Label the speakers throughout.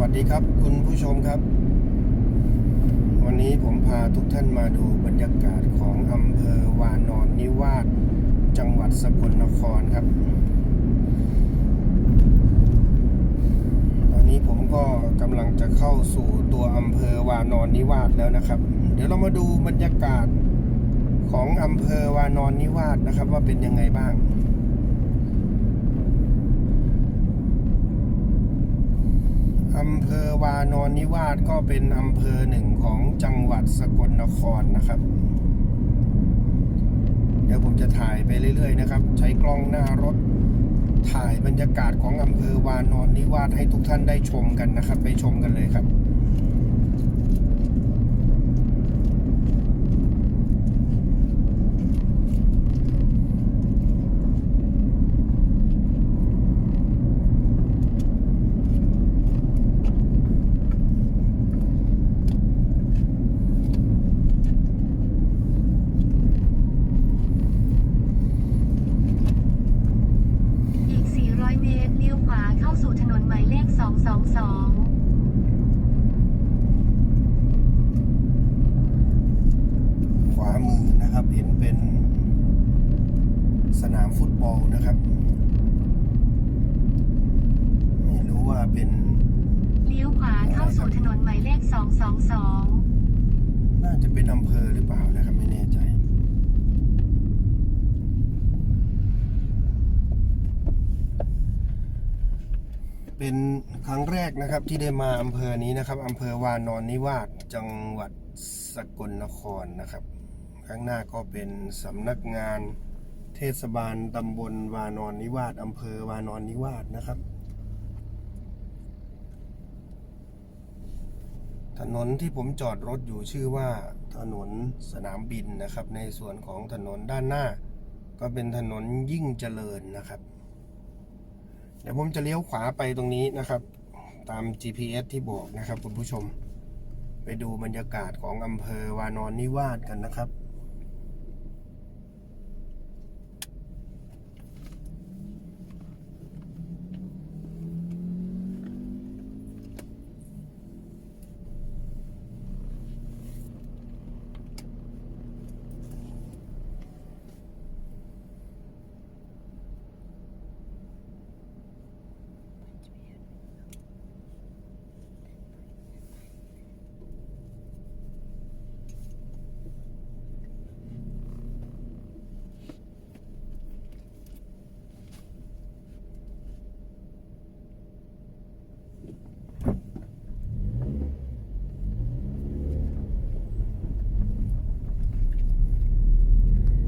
Speaker 1: วัสดีครับคุณผู้ชมครับ วันนี้ผมพาทุกท่านมาดูบรรยากาศของอำเภอวานอนนิวาสจังหวัดสกลนครครับ ตอนนี้ผมก็กำลังจะเข้าสู่ตัวอำเภอวานอนนิวาสแล้วนะครับ เดี๋ยวเรามาดูบรรยากาศของอำเภอวานอนนิวาสนะครับ ว่าเป็นยังไงบ้าง อำเภอวานอนนิวาสก็เป็นอำเภอหนึ่งของจังหวัดสกลนครนะครับ เดี๋ยวผมจะถ่ายไปเรื่อย ๆ นะครับ ใช้กล้องหน้ารถถ่ายบรรยากาศของอำเภอวานอนนิวาสให้ทุกท่านได้ชมกันนะครับ ไปชมกันเลยครับ
Speaker 2: อีก 400 เมตร เลี้ยวขวาเข้าสู่ถนนหมายเลข 222
Speaker 1: ขวามือนะครับเห็นเป็นสนามฟุตบ อลนะครับ ไม่รู้ว่าเป็น
Speaker 2: เลี้ยวขวาเข้าสู่ถนนหมายเลข 222
Speaker 1: น่าจะเป็นอำเภอหรือเปล่านะครับ ไม่แน่ใจเป็นครั้งแรกนะครับที่ได้มาอำเภอนี้นะครับอำเภอวานอนนิวาสจังหวัดสกลนครนะครับ ข้างหน้าก็เป็นสำนักงาน เทศบาลตำบลวานอนนิวาสอำเภอวานอนนิวาสนะครับ ถนนที่ผมจอดรถอยู่ชื่อว่าถนนสนามบินนะครับ ในส่วนของถนนด้านหน้า ก็เป็นถนนยิ่งเจริญนะครับ เดี๋ยวผมจะเลี้ยวขวาไปตรงนี้นะครับ ตาม GPS ที่บอกนะครับคุณผู้ชม ไปดูบรรยากาศของอำเภอวานอนนิวาสกันนะครับ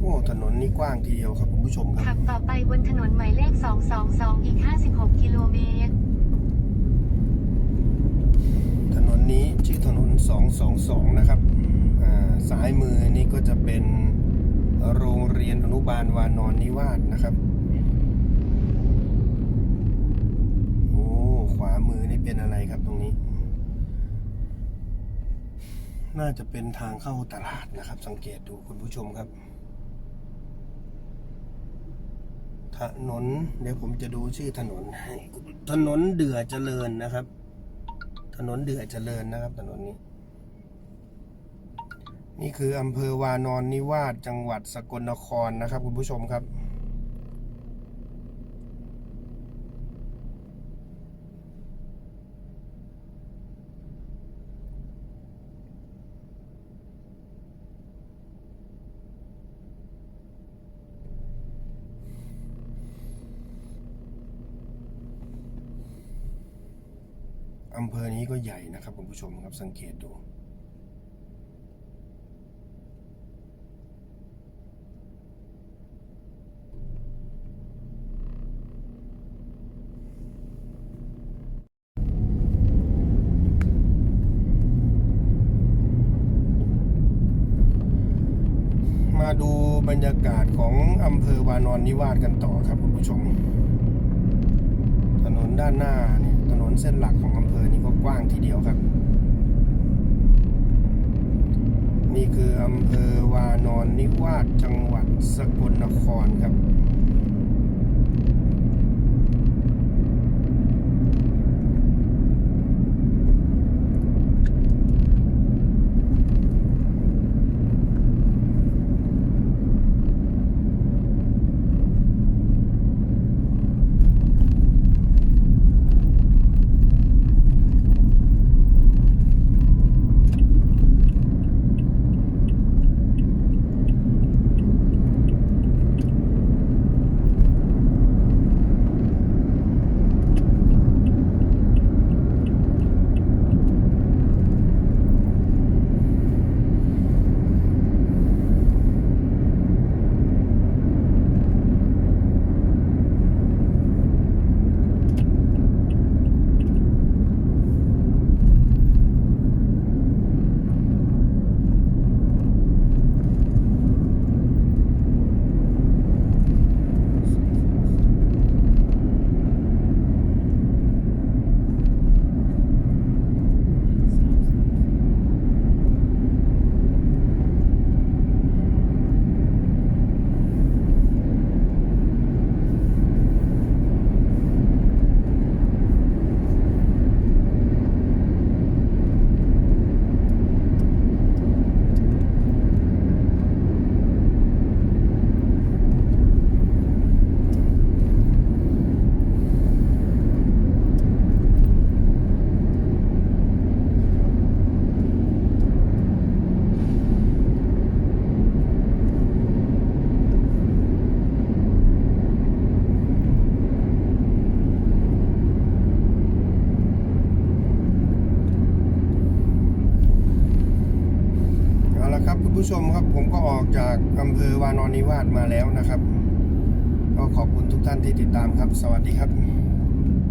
Speaker 1: โอ้ ถนนนี้กว้างทีเดียวครับคุณผู้ชมค
Speaker 2: ขั
Speaker 1: รับ
Speaker 2: บต่อไปบนถนนหมายเลข 222 อีก 56 กิโลเมตร
Speaker 1: ถนนนี้ชื่อถนน 222 นะครับอ่าซ้ายมือนี่ก็จะเป็นโรงเรียนอนุบาลวานอนนิวาสนะครับ โอ้ขวามือนี่เป็นอะไรครับตรงนี้ น่าจะเป็นทางเข้าตลาดนะครับ สังเกตดูคุณผู้ชมครับ ถนน เดี๋ยวผมจะดูชื่อถนนให้ถนนเดือเจริญนะครับ ถนนเดือเจริญนะครับ ถนนนี้ นี่คืออำเภอวานอนนิวาสจังหวัดสกลนครนะครับ คุณผู้ชมครับ อำเภอนี้ก็ใหญ่นะครับคุณผู้ชมครับสังเกตดู มาดูบรรยากาศของอำเภอวานอนนิวาสกันต่อครับคุณผู้ชม ถนนด้านหน้าเนี่ย ถนนเส้นหลักของอำเภอนี้ก็กว้างทีเดียวครับ นี่คืออำเภอวานอนนิวาสจังหวัดสกลนครครับ ผู้ชมครับผมก็ออกจากอำเภอวานอนนิวาสมาแล้วนะครับ ก็ขอบคุณทุกท่านที่ติดตามครับ สวัสดีครับ